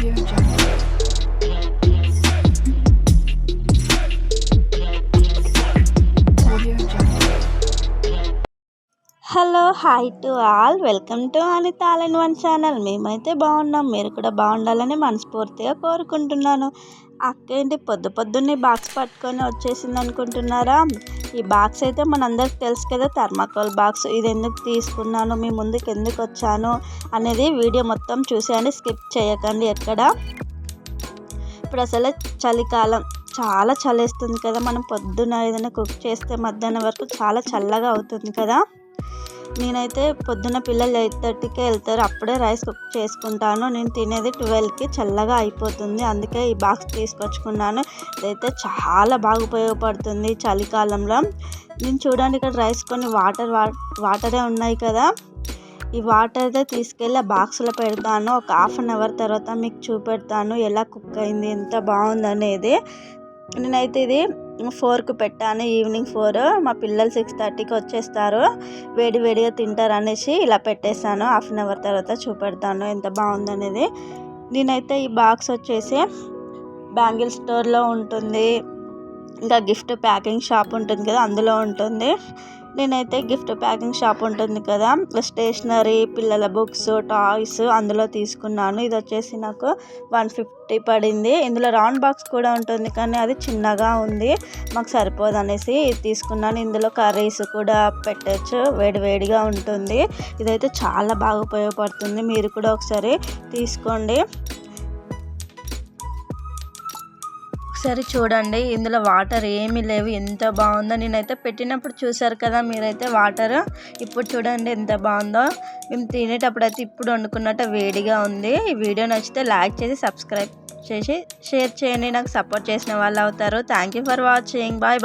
Audio Jungle. Hello hi to all welcome to Anitha all one channel మేమైతే బాగున్నాం. మీరు కూడా బాగుండాలని మనస్ఫూర్తిగా కోరుకుంటున్నాను. అక్క ఏంటి పొద్దు పొద్దున్నే బాక్స్ పట్టుకొని వచ్చేసింది అనుకుంటున్నారా? ఈ బాక్స్ అయితే మనందరికి తెలుసు కదా థర్మాకోల్ బాక్స్ ఇది ఎందుకు తీసుకున్నాను? మీ ముందుకు ఎందుకు వచ్చాను? అనేది వీడియో మొత్తం చూసేయండి. స్కిప్ చేయకండి ఎక్కడ. ఇప్పుడు అసలు చలికాలం. చాలా చలేస్తుంది కదా. మనం పొద్దున ఏదైనా కుక్ చేస్తే మధ్యాహ్నం వరకు చాలా చల్లగా అవుతుంది కదా. నేనైతే పొద్దున పిల్లలు ఎయిట్ థర్టీకే వెళ్తారు. అప్పుడే రైస్ కుక్ చేసుకుంటాను. నేను తినేది ట్వెల్వ్కి చల్లగా అయిపోతుంది. అందుకే ఈ బాక్స్ తీసుకొచ్చుకున్నాను. ఇదైతే చాలా బాగా ఉపయోగపడుతుంది చలికాలంలో. నేను చూడండి ఇక్కడ రైస్ కొన్ని వాటర్ వాటరే ఉన్నాయి కదా. ఈ వాటర్ తీసుకెళ్ళి ఆ బాక్స్లో పెడతాను. ఒక హాఫ్ అన్ అవర్ తర్వాత మీకు చూపెడతాను. ఎలా కుక్ అయింది ఎంత బాగుంది అనేది నేనైతే ఇది ఫోర్కి పెట్టాను. ఈవినింగ్ ఫోర్ మా పిల్లలు సిక్స్ థర్టీకి వచ్చేస్తారు. వేడి వేడిగా తింటారు అనేసి ఇలా పెట్టేస్తాను హాఫ్ అన్ అవర్ తర్వాత చూపెడతాను ఎంత బాగుందనేది. నేనైతే ఈ బాక్స్ వచ్చేసి బ్యాంగిల్ స్టోర్లో ఉంటుంది. ఇంకా గిఫ్ట్ ప్యాకింగ్ షాప్ ఉంటుంది కదా అందులో ఉంటుంది. నేనైతే గిఫ్ట్ ప్యాకింగ్ షాప్ ఉంటుంది కదా స్టేషనరీ పిల్లల బుక్స్ టాయ్స్ అందులో తీసుకున్నాను. ఇది వచ్చేసి నాకు వన్ ఫిఫ్టీ పడింది. ఇందులో రౌండ్ బాక్స్ కూడా ఉంటుంది కానీ అది చిన్నగా ఉంది. మాకు సరిపోదు అనేసి ఇది తీసుకున్నాను. ఇందులో కర్రీస్ కూడా పెట్టచ్చు. వేడివేడిగా ఉంటుంది. ఇదైతే చాలా బాగా ఉపయోగపడుతుంది. మీరు కూడా ఒకసారి తీసుకోండి. ఒకసారి చూడండి. ఇందులో వాటర్ ఏమీ లేవు. ఎంత బాగుందో నేనైతే పెట్టినప్పుడు చూసారు కదా మీరైతే వాటర్. ఇప్పుడు చూడండి ఎంత బాగుందో. మేము తినేటప్పుడు అయితే ఇప్పుడు వండుకున్నట్టు వేడిగా ఉంది. ఈ వీడియో నచ్చితే లైక్ చేసి సబ్స్క్రైబ్ చేసి షేర్ చేయండి. నాకు సపోర్ట్ చేసిన వాళ్ళు అవుతారు. Thank you for watching. Bye.